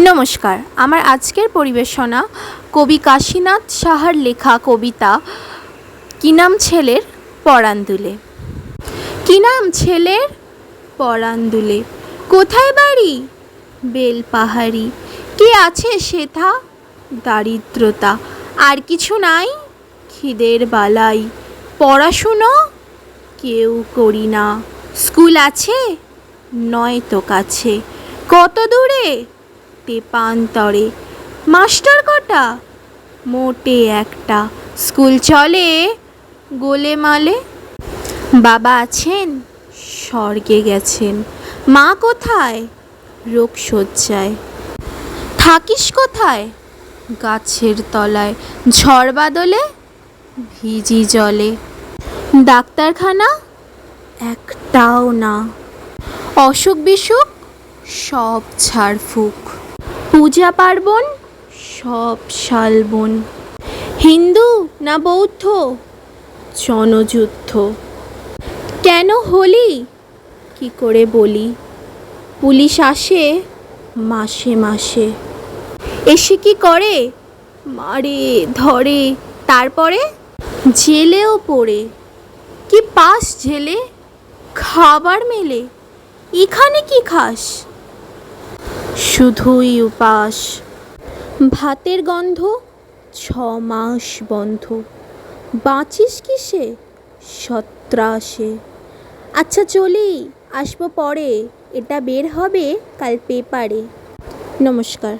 নমস্কার। আমার আজকের পরিবেশনা কবি কাশীনাথ সাহার লেখা কবিতা কিনাম ছেলের পরাণ দুলে কি ছেলের পরাণ দুলে কোথায় বাড়ি? বেল পাহাড়ি। কি আছে সেথা? দারিদ্রতা। আর কিছু নাই? খিদের বালাই। পড়াশুনো? কেউ করি না। স্কুল আছে? নয় তো কাছে। কত দূরে? তেপান্তরে মাস্টার কটা? মোটে একটা। স্কুল চলে গোলে মালে। বাবা আছেন? স্বর্গে গেছেন। মা কোথায়? রোগ শয্যায় থাকিস কোথায়? গাছের তলায়। ঝড় বাদলে ভিজি জলে। ডাক্তারখানা? একটাও না। অসুখ বিসুখ, সব ঝাড়ফুঁক পূজা পার্বণ? সব শালবন। হিন্দু না বৌদ্ধ? জনযুদ্ধ। কেন হলি? কি করে বলি? পুলিশ আসে মাসে মাসে। এসে কি করে? মারে, ধরে, তারপরে? জেলেও পড়ে। কি পাস জেলে খাবার মেলে। এখানে কি খাস? শুধুই উপাস। ভাতের গন্ধ ছ মাস বন্ধ। বাঁচিস কিসে সত্রাসে। আচ্ছা চলি, আসব পরে। এটা বের হবে কাল পেপারে। নমস্কার।